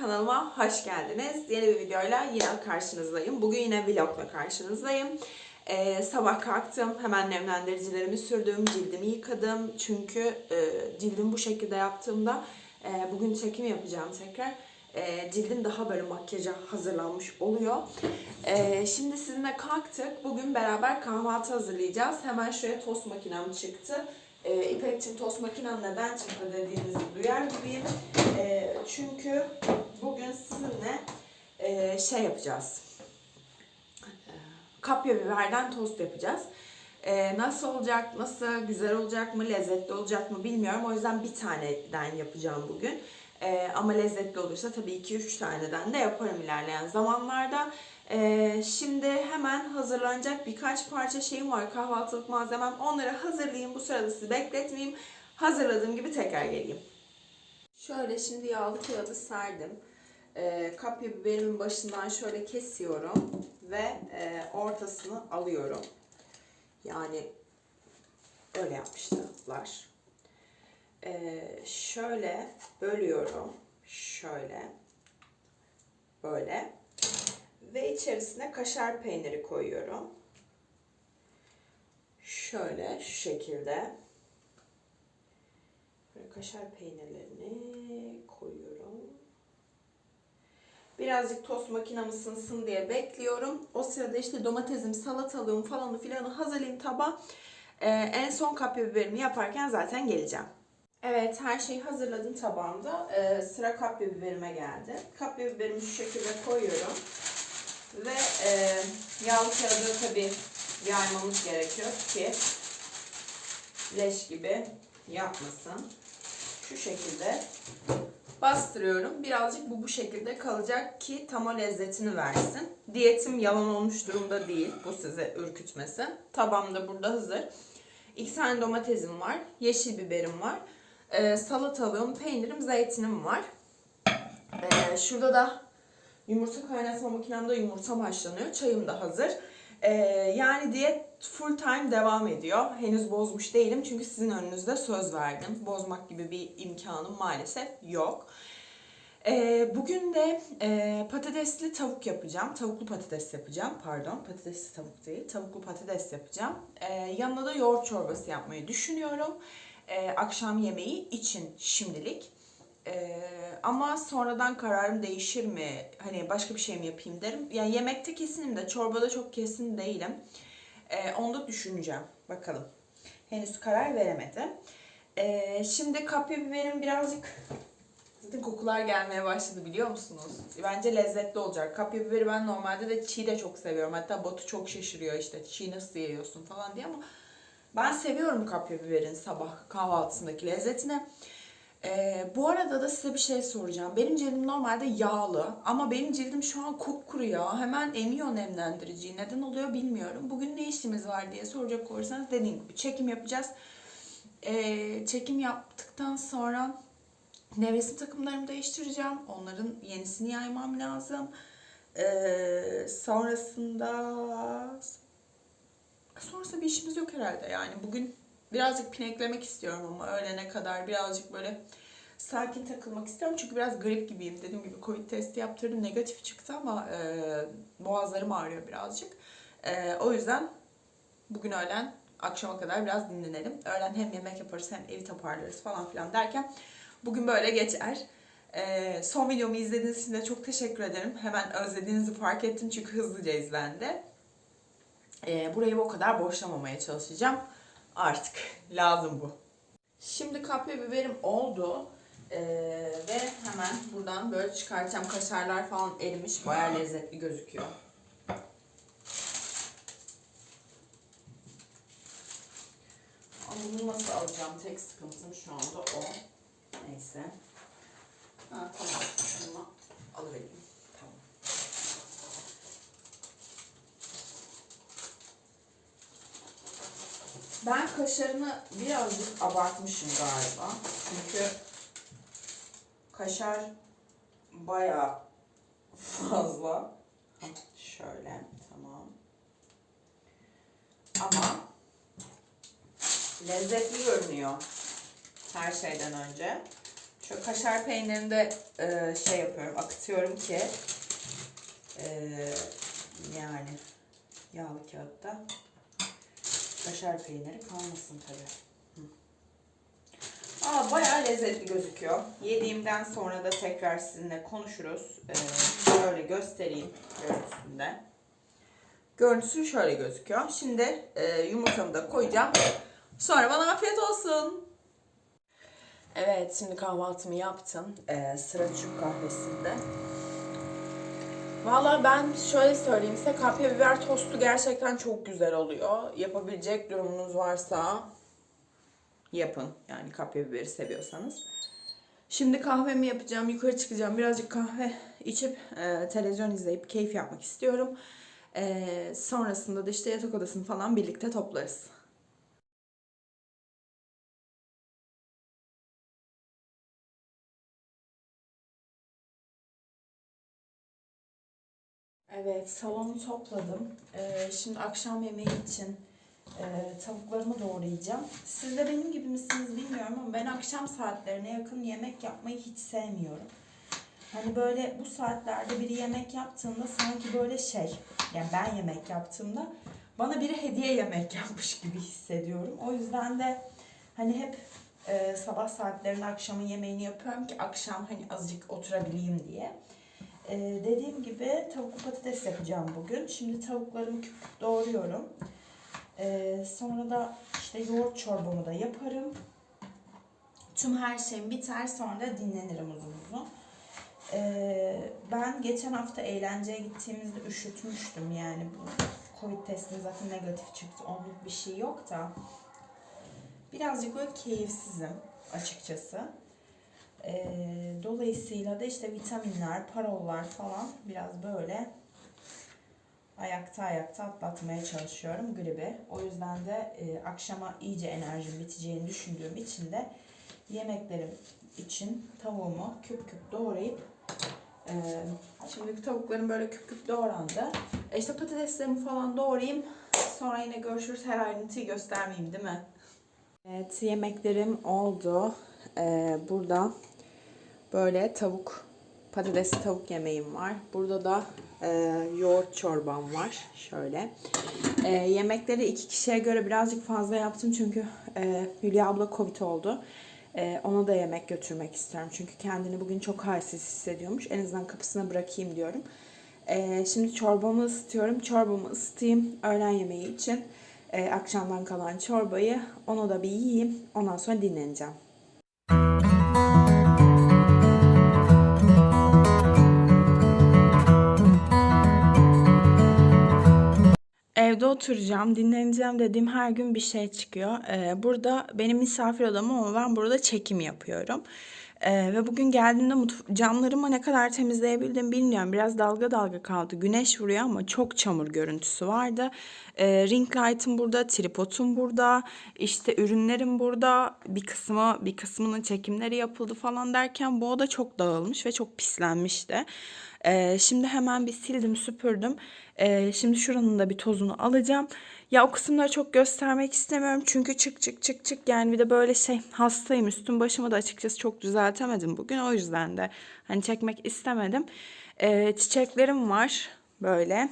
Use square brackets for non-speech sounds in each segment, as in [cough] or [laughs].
Kanalıma hoş geldiniz. Yeni bir videoyla yine karşınızdayım. Bugün yine vlogla karşınızdayım. Ee, sabah kalktım, hemen nemlendiricilerimi sürdüm, cildimi yıkadım. Çünkü e, cildimi bu şekilde yaptığımda e, bugün çekim yapacağım tekrar. E, cildim daha böyle makyaja hazırlanmış oluyor. E, şimdi sizinle kalktık. Bugün beraber kahvaltı hazırlayacağız. Hemen şuraya tost makinem çıktı. E, İpek'cim tost makinem neden çıktı dediğinizi duyar gibiyim. E, çünkü bugün sizinle e, şey yapacağız. Kapya biberden tost yapacağız. E, nasıl olacak, nasıl güzel olacak mı, lezzetli olacak mı bilmiyorum. O yüzden bir taneden yapacağım bugün. E, ama lezzetli olursa tabii 2-3 taneden de yaparım ilerleyen zamanlarda. E, şimdi hemen hazırlanacak birkaç parça şeyim var. Kahvaltılık malzemem. Onları hazırlayayım. Bu sırada sizi bekletmeyeyim. Hazırladığım gibi tekrar geleyim. Şöyle şimdi yağlı kağıdı serdim. E, kapya biberimin başından şöyle kesiyorum ve e, ortasını alıyorum. Yani öyle yapmışlar. E, şöyle bölüyorum. Şöyle. Böyle. Ve içerisine kaşar peyniri koyuyorum. Şöyle şu şekilde. Böyle kaşar peynirlerini koyuyorum. Birazcık tost makinem ısınsın diye bekliyorum. O sırada işte domatesim, salatalığım falanı filanı hazırlayayım tabağa. Ee, en son kapya biberimi yaparken zaten geleceğim. Evet her şeyi hazırladım tabağımda. Ee, sıra kapya biberime geldi. Kapya biberimi şu şekilde koyuyorum. Ve e, yağlı kağıdı tabii yaymamız gerekiyor ki leş gibi yapmasın. Şu şekilde bastırıyorum. Birazcık bu bu şekilde kalacak ki tam o lezzetini versin. Diyetim yalan olmuş durumda değil. Bu size ürkütmesin. Tabağım da burada hazır. İki tane domatesim var. Yeşil biberim var. Ee, salatalığım, peynirim, zeytinim var. Ee, şurada da yumurta kaynatma makinemde yumurta haşlanıyor. Çayım da hazır. Ee, yani diyet full time devam ediyor. Henüz bozmuş değilim çünkü sizin önünüzde söz verdim. Bozmak gibi bir imkanım maalesef yok. Ee, bugün de e, patatesli tavuk yapacağım. Tavuklu patates yapacağım. Pardon patatesli tavuk değil. Tavuklu patates yapacağım. Ee, yanına da yoğurt çorbası yapmayı düşünüyorum. Akşam yemeği için şimdilik. Ee, ama sonradan kararım değişir mi? Hani başka bir şey mi yapayım derim. Yani yemekte kesinim de çorbada çok kesin değilim. Ee, onu da düşüneceğim. Bakalım. Henüz karar veremedim. Ee, şimdi kapya biberim birazcık zaten kokular gelmeye başladı biliyor musunuz? Bence lezzetli olacak. Kapya biberi ben normalde de çiğ de çok seviyorum. Hatta Batu çok şaşırıyor işte çiğ nasıl yiyorsun falan diye ama ben seviyorum kapya biberin sabah kahvaltısındaki lezzetini. Ee, bu arada da size bir şey soracağım. Benim cildim normalde yağlı ama benim cildim şu an kupkuru ya. Hemen emiyor nemlendiriciyi. Neden oluyor bilmiyorum. Bugün ne işimiz var diye soracak olursanız dediğim gibi çekim yapacağız. Ee, çekim yaptıktan sonra nevresim takımlarımı değiştireceğim. Onların yenisini yaymam lazım. Ee, sonrasında sonrasında bir işimiz yok herhalde yani. Bugün birazcık pineklemek istiyorum ama öğlene kadar birazcık böyle sakin takılmak istiyorum. Çünkü biraz grip gibiyim. Dediğim gibi Covid testi yaptırdım. Negatif çıktı ama e, boğazlarım ağrıyor birazcık. E, o yüzden bugün öğlen akşama kadar biraz dinlenelim. Öğlen hem yemek yaparız hem evi toparlarız falan filan derken bugün böyle geçer. E, son videomu izlediğiniz için de çok teşekkür ederim. Hemen özlediğinizi fark ettim çünkü hızlıca izlendi. E, burayı o kadar boşlamamaya çalışacağım. Artık lazım bu. Şimdi kapya biberim oldu. Ee, ve hemen buradan böyle çıkartacağım. Kaşarlar falan erimiş. Bayağı lezzetli gözüküyor. Ama bunu nasıl alacağım? Tek sıkıntım şu anda o. Neyse. Ha, tamam. Şunu alıvereyim. Tamam. Ben kaşarını birazcık abartmışım galiba. Çünkü kaşar bayağı fazla. Şöyle tamam. Ama lezzetli görünüyor her şeyden önce. Şu kaşar peynirini de e, şey yapıyorum, akıtıyorum ki e, yani yağlı kağıtta kaşar peyniri kalmasın tabii. Aa, bayağı lezzetli gözüküyor. Yediğimden sonra da tekrar sizinle konuşuruz. Ee, şöyle göstereyim görüntüsünde. Görüntüsü şöyle gözüküyor. Şimdi e, yumurtamı da koyacağım. Sonra bana afiyet olsun. Evet, şimdi kahvaltımı yaptım. Ee, sıra Türk kahvesinde. Valla ben şöyle söyleyeyim size kapya biber tostu gerçekten çok güzel oluyor. Yapabilecek durumunuz varsa yapın. Yani kapya biberi seviyorsanız. Şimdi kahvemi yapacağım. Yukarı çıkacağım. Birazcık kahve içip e, televizyon izleyip keyif yapmak istiyorum. E, sonrasında da işte yatak odasını falan birlikte toplarız. Evet, salonu topladım. Ee, şimdi akşam yemeği için e, tavuklarımı doğrayacağım. Siz de benim gibi misiniz bilmiyorum ama ben akşam saatlerine yakın yemek yapmayı hiç sevmiyorum. Hani böyle bu saatlerde biri yemek yaptığında sanki böyle şey, yani ben yemek yaptığımda bana biri hediye yemek [laughs] yapmış gibi hissediyorum. O yüzden de hani hep e, sabah saatlerinde akşamın yemeğini yapıyorum ki akşam hani azıcık oturabileyim diye. Ee, dediğim gibi tavuklu patates yapacağım bugün. Şimdi tavuklarımı küp doğruyorum. Ee, sonra da işte yoğurt çorbamı da yaparım. Tüm her şeyim biter sonra da dinlenirim uzun uzun. Ee, ben geçen hafta eğlenceye gittiğimizde üşütmüştüm yani bu Covid testim zaten negatif çıktı. Onluk bir şey yok da. Birazcık böyle keyifsizim açıkçası. Ee, dolayısıyla da işte vitaminler, parollar falan biraz böyle ayakta ayakta atlatmaya çalışıyorum gribi. O yüzden de e, akşama iyice enerjim biteceğini düşündüğüm için de yemeklerim için tavuğumu küp küp doğrayıp e, şimdi tavuklarım böyle küp küp doğrandı. E işte patateslerimi falan doğrayayım. Sonra yine görüşürüz. Her ayrıntıyı göstermeyeyim değil mi? Evet yemeklerim oldu. Ee, burada böyle tavuk, patates tavuk yemeğim var. Burada da e, yoğurt çorbam var. Şöyle. E, yemekleri iki kişiye göre birazcık fazla yaptım çünkü e, Hülya abla Covid oldu. E, ona da yemek götürmek istiyorum. Çünkü kendini bugün çok halsiz hissediyormuş. En azından kapısına bırakayım diyorum. E, şimdi çorbamı ısıtıyorum. Çorbamı ısıtayım öğlen yemeği için. E, akşamdan kalan çorbayı onu da bir yiyeyim. Ondan sonra dinleneceğim. Evde oturacağım, dinleneceğim dediğim her gün bir şey çıkıyor. Ee, burada benim misafir odam ama ben burada çekim yapıyorum. Ee, ve bugün geldiğimde camlarımı ne kadar temizleyebildim bilmiyorum. Biraz dalga dalga kaldı. Güneş vuruyor ama çok çamur görüntüsü vardı. Ee, ring light'ım burada, tripodum burada, işte ürünlerim burada. Bir kısmı bir kısmının çekimleri yapıldı falan derken bu oda çok dağılmış ve çok pislenmişti. Ee, şimdi hemen bir sildim, süpürdüm. Ee, şimdi şuranın da bir tozunu alacağım. Ya o kısımları çok göstermek istemiyorum çünkü çık çık çık çık yani bir de böyle şey hastayım üstüm başımı da açıkçası çok düzeltemedim bugün o yüzden de hani çekmek istemedim. Ee, çiçeklerim var böyle.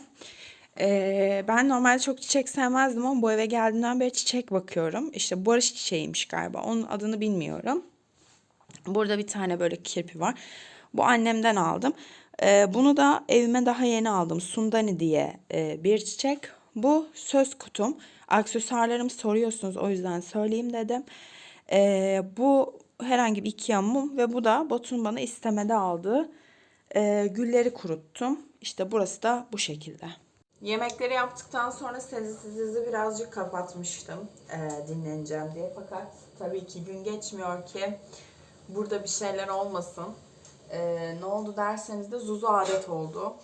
Ee, ben normalde çok çiçek sevmezdim ama bu eve geldiğimden beri çiçek bakıyorum. İşte barış çiçeğiymiş galiba onun adını bilmiyorum. Burada bir tane böyle kirpi var. Bu annemden aldım. Ee, bunu da evime daha yeni aldım. Sundani diye e, bir çiçek. Bu söz kutum. Aksesuarlarımı soruyorsunuz o yüzden söyleyeyim dedim. Ee, bu herhangi bir iki mum ve bu da Botun bana istemede aldığı e, gülleri kuruttum. İşte burası da bu şekilde. Yemekleri yaptıktan sonra sessiz birazcık kapatmıştım e, dinleneceğim diye. Fakat tabii ki gün geçmiyor ki burada bir şeyler olmasın. E, ne oldu derseniz de Zuzu adet oldu.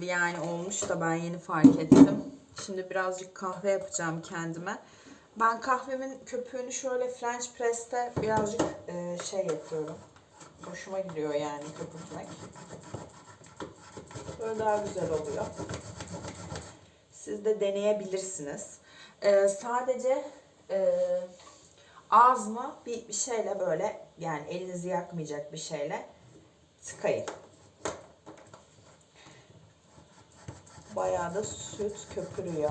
Yani olmuş da ben yeni fark ettim. Şimdi birazcık kahve yapacağım kendime. Ben kahvemin köpüğünü şöyle French press'te birazcık e, şey yapıyorum. Hoşuma gidiyor yani köpürtmek. Böyle daha güzel oluyor. Siz de deneyebilirsiniz. E, sadece e, ağzımı bir, bir şeyle böyle yani elinizi yakmayacak bir şeyle tıkayın. Bayağı da süt köpürüyor.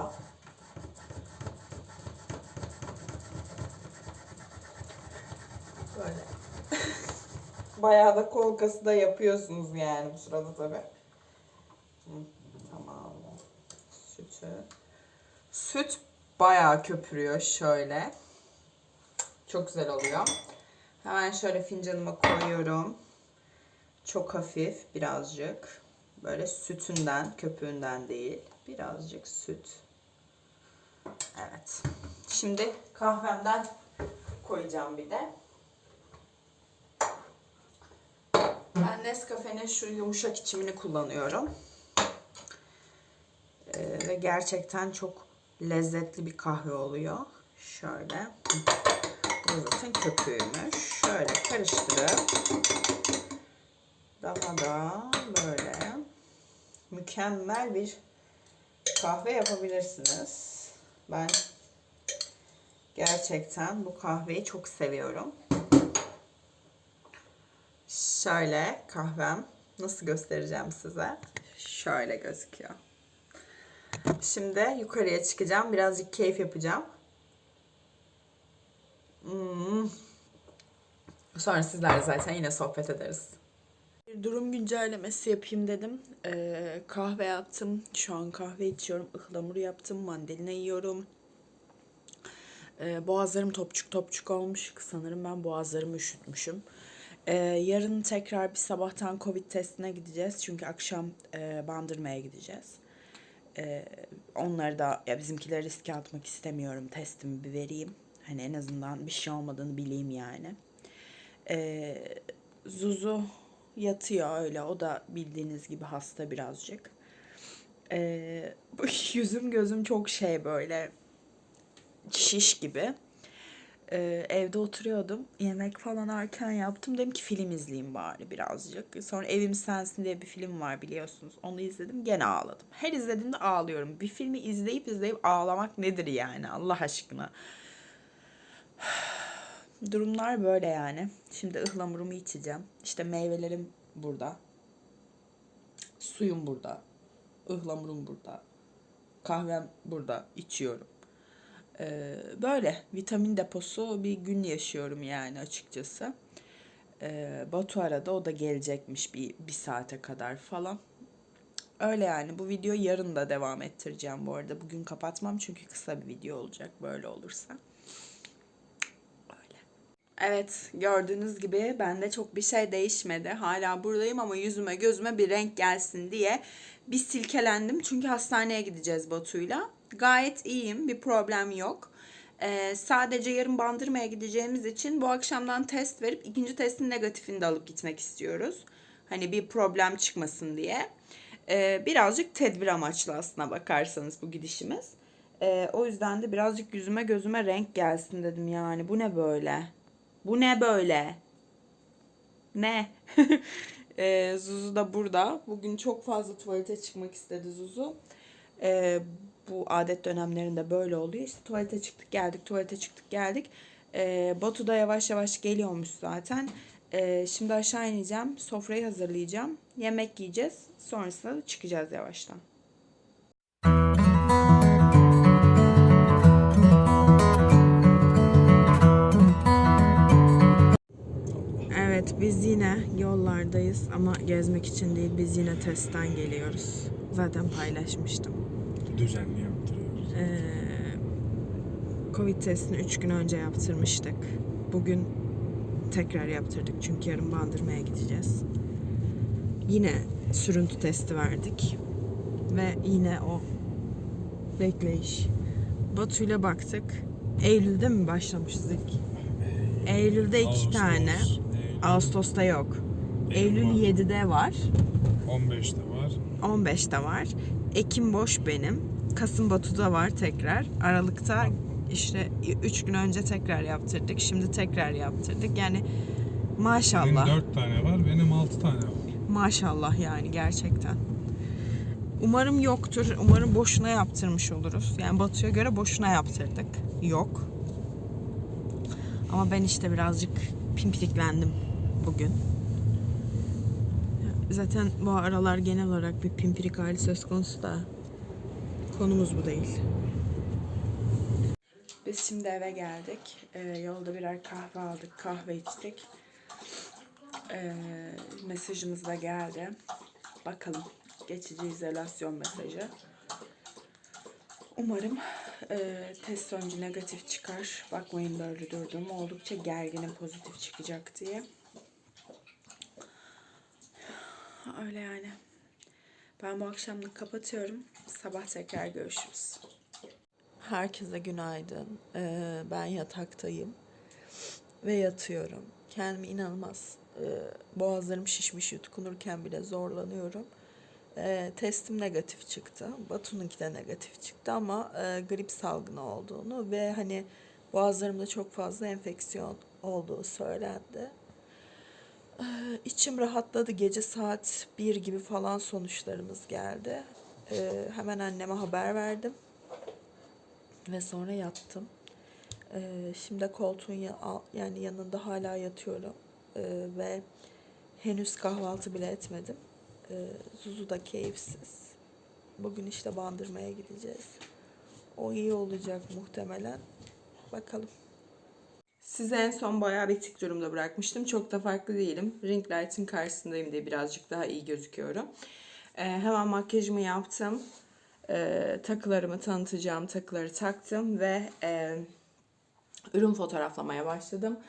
Böyle. [laughs] Bayağı da kolkası da yapıyorsunuz yani bu sırada tabii. Hı, tamam. Sütü. Süt bayağı köpürüyor şöyle. Çok güzel oluyor. Hemen şöyle fincanıma koyuyorum. Çok hafif birazcık. Böyle sütünden, köpüğünden değil. Birazcık süt. Evet. Şimdi kahvemden koyacağım bir de. Ben Nescafe'nin şu yumuşak içimini kullanıyorum. Ee, ve gerçekten çok lezzetli bir kahve oluyor. Şöyle. Bu zaten köpüğümüş. Şöyle karıştırıp daha da böyle mükemmel bir kahve yapabilirsiniz. Ben gerçekten bu kahveyi çok seviyorum. Şöyle kahvem nasıl göstereceğim size? Şöyle gözüküyor. Şimdi yukarıya çıkacağım. Birazcık keyif yapacağım. Hmm. Sonra sizlerle zaten yine sohbet ederiz. Bir durum güncellemesi yapayım dedim. Ee, kahve yaptım. Şu an kahve içiyorum. Ihlamur yaptım. Mandalina yiyorum. Ee, boğazlarım topçuk topçuk olmuş. Sanırım ben boğazlarımı üşütmüşüm. Ee, yarın tekrar bir sabahtan Covid testine gideceğiz. Çünkü akşam e, bandırmaya gideceğiz. Ee, onları da ya bizimkileri riske atmak istemiyorum. Testimi bir vereyim. Hani en azından bir şey olmadığını bileyim yani. Ee, Zuzu yatıyor öyle. O da bildiğiniz gibi hasta birazcık. Ee, [laughs] yüzüm gözüm çok şey böyle şiş gibi. Ee, evde oturuyordum. Yemek falan erken yaptım. Dedim ki film izleyeyim bari birazcık. Sonra Evim Sensin diye bir film var biliyorsunuz. Onu izledim. Gene ağladım. Her izlediğimde ağlıyorum. Bir filmi izleyip izleyip ağlamak nedir yani Allah aşkına. Durumlar böyle yani. Şimdi ıhlamurumu içeceğim. İşte meyvelerim burada. Suyum burada. Ihlamurum burada. Kahvem burada. içiyorum. Ee, böyle vitamin deposu bir gün yaşıyorum yani açıkçası. Ee, Batu arada o da gelecekmiş bir, bir saate kadar falan. Öyle yani bu videoyu yarın da devam ettireceğim bu arada. Bugün kapatmam çünkü kısa bir video olacak böyle olursa. Evet gördüğünüz gibi bende çok bir şey değişmedi. Hala buradayım ama yüzüme gözüme bir renk gelsin diye bir silkelendim. Çünkü hastaneye gideceğiz Batu'yla. Gayet iyiyim bir problem yok. Ee, sadece yarın bandırmaya gideceğimiz için bu akşamdan test verip ikinci testin negatifini de alıp gitmek istiyoruz. Hani bir problem çıkmasın diye. Ee, birazcık tedbir amaçlı aslına bakarsanız bu gidişimiz. Ee, o yüzden de birazcık yüzüme gözüme renk gelsin dedim yani. Bu ne böyle? Bu ne böyle? Ne? [laughs] ee, Zuzu da burada. Bugün çok fazla tuvalete çıkmak istedi Zuzu. Ee, bu adet dönemlerinde böyle oluyor. İşte tuvalete çıktık geldik, tuvalete çıktık geldik. Ee, Batu da yavaş yavaş geliyormuş zaten. Ee, şimdi aşağı ineceğim, sofrayı hazırlayacağım. Yemek yiyeceğiz. Sonrasında da çıkacağız yavaştan. Evet biz yine yollardayız ama gezmek için değil biz yine testten geliyoruz. Zaten paylaşmıştım. düzenli yaptırıyoruz. Ee, Covid testini 3 gün önce yaptırmıştık. Bugün tekrar yaptırdık çünkü yarın bandırmaya gideceğiz. Yine sürüntü testi verdik. Ve yine o bekleyiş. Batu'yla baktık. Eylül'de mi başlamışız ilk? Eylül'de iki Ağustos, tane. Ağustos'ta yok. Eylül Eylül var. 7'de var. 15'te var. 15'te var. Ekim boş benim. Kasım Batu'da var tekrar. Aralık'ta işte 3 gün önce tekrar yaptırdık. Şimdi tekrar yaptırdık. Yani maşallah. Benim 4 tane var, benim 6 tane var. Maşallah yani gerçekten. Umarım yoktur. Umarım boşuna yaptırmış oluruz. Yani Batu'ya göre boşuna yaptırdık. Yok. Ama ben işte birazcık pimpiriklendim bugün. Zaten bu aralar genel olarak bir pimpirik hali söz konusu da konumuz bu değil. Biz şimdi eve geldik. Ee, yolda birer kahve aldık, kahve içtik. Ee, mesajımız da geldi. Bakalım. Geçici izolasyon mesajı. Umarım e, test sonucu negatif çıkar. Bakmayın böyle durdum. Oldukça gerginim pozitif çıkacak diye. Öyle yani. Ben bu akşamlık kapatıyorum. Sabah tekrar görüşürüz. Herkese günaydın. Ee, ben yataktayım ve yatıyorum. Kendimi inanılmaz e, boğazlarım şişmiş yutkunurken bile zorlanıyorum. E, testim negatif çıktı. Batu'nunki de negatif çıktı ama e, grip salgını olduğunu ve hani boğazlarımda çok fazla enfeksiyon olduğu söylendi. E, içim rahatladı. Gece saat 1 gibi falan sonuçlarımız geldi. E, hemen anneme haber verdim ve sonra yattım. Ee, şimdi koltuğun ya- yani yanında hala yatıyorum Ee, ve henüz kahvaltı bile etmedim. Ee, Zuzu da keyifsiz. Bugün işte bandırmaya gideceğiz. O iyi olacak muhtemelen. Bakalım. Size en son bayağı bitik durumda bırakmıştım. Çok da farklı değilim. Ring light'ın karşısındayım diye birazcık daha iyi gözüküyorum. Ee, hemen makyajımı yaptım. Ee, takılarımı tanıtacağım takıları taktım ve e, ürün fotoğraflamaya başladım.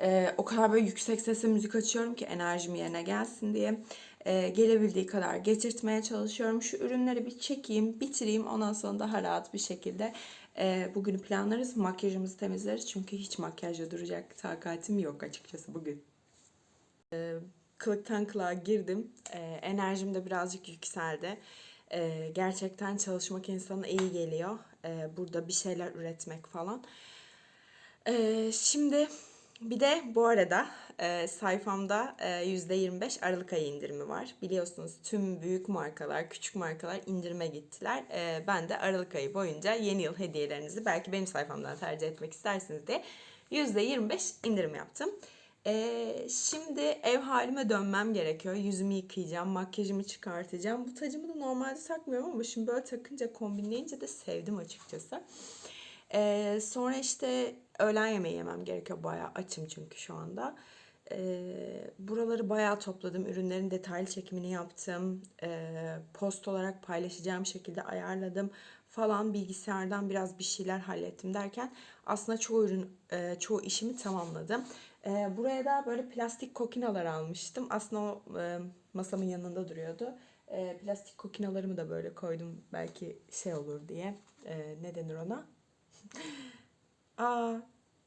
Ee, o kadar böyle yüksek sesle müzik açıyorum ki enerjim yerine gelsin diye. Ee, gelebildiği kadar geçirtmeye çalışıyorum. Şu ürünleri bir çekeyim, bitireyim. Ondan sonra daha rahat bir şekilde e, bugünü planlarız. Makyajımızı temizleriz. Çünkü hiç makyajla duracak takatim yok açıkçası bugün. Ee, kılıktan kılığa girdim. Ee, enerjim de birazcık yükseldi. Ee, gerçekten çalışmak insana iyi geliyor. Ee, burada bir şeyler üretmek falan. Ee, şimdi bir de bu arada e, sayfamda e, %25 Aralık ayı indirimi var. Biliyorsunuz tüm büyük markalar, küçük markalar indirime gittiler. E, ben de Aralık ayı boyunca yeni yıl hediyelerinizi belki benim sayfamdan tercih etmek istersiniz diye %25 indirim yaptım. E, şimdi ev halime dönmem gerekiyor. Yüzümü yıkayacağım, makyajımı çıkartacağım. Bu tacımı da normalde takmıyorum ama şimdi böyle takınca, kombinleyince de sevdim açıkçası. Ee, sonra işte öğlen yemeği yemem gerekiyor. Bayağı açım çünkü şu anda. Ee, buraları bayağı topladım. Ürünlerin detaylı çekimini yaptım. Ee, post olarak paylaşacağım şekilde ayarladım falan bilgisayardan biraz bir şeyler hallettim derken aslında çoğu ürün, e, çoğu işimi tamamladım. Ee, buraya da böyle plastik kokinalar almıştım. Aslında o e, masamın yanında duruyordu. Ee, plastik kokinalarımı da böyle koydum belki şey olur diye. Ee, ne denir ona? [laughs] Aa,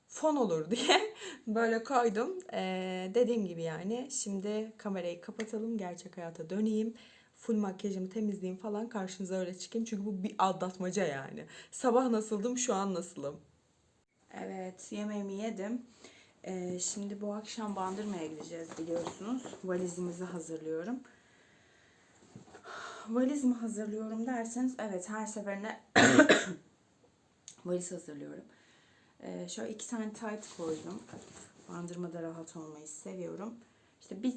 fon olur [laughs] diye böyle koydum. Ee, dediğim gibi yani şimdi kamerayı kapatalım, gerçek hayata döneyim. Full makyajımı temizleyeyim falan karşınıza öyle çıkayım. Çünkü bu bir aldatmaca yani. Sabah nasıldım, şu an nasılım? Evet, yemeğimi yedim. Ee, şimdi bu akşam Bandırma'ya gideceğiz biliyorsunuz. Valizimizi hazırlıyorum. Valiz mi hazırlıyorum derseniz evet her seferinde [coughs] valiz hazırlıyorum. Ee, şöyle iki tane tight koydum. Bandırmada rahat olmayı seviyorum. İşte bir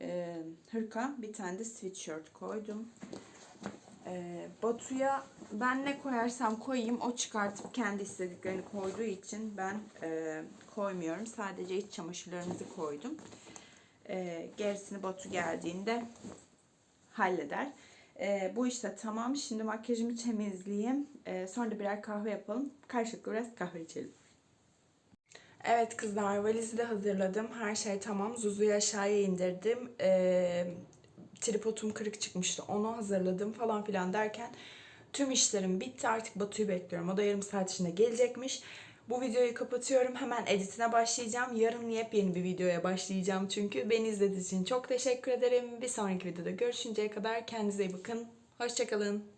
e, hırka, bir tane de sweatshirt koydum. Ee, Batu'ya ben ne koyarsam koyayım o çıkartıp kendi istediklerini koyduğu için ben e, koymuyorum. Sadece iç çamaşırlarımızı koydum. Ee, gerisini Batu geldiğinde halleder. Ee, bu işte tamam. Şimdi makyajımı temizleyeyim. Ee, sonra da birer kahve yapalım. Karşılıklı biraz kahve içelim. Evet kızlar valizi de hazırladım. Her şey tamam. Zuzu'yu aşağıya indirdim. Ee, tripodum kırık çıkmıştı. Onu hazırladım falan filan derken tüm işlerim bitti. Artık Batu'yu bekliyorum. O da yarım saat içinde gelecekmiş. Bu videoyu kapatıyorum. Hemen editine başlayacağım. Yarın yepyeni bir videoya başlayacağım çünkü. Beni izlediğiniz için çok teşekkür ederim. Bir sonraki videoda görüşünceye kadar kendinize iyi bakın. Hoşçakalın.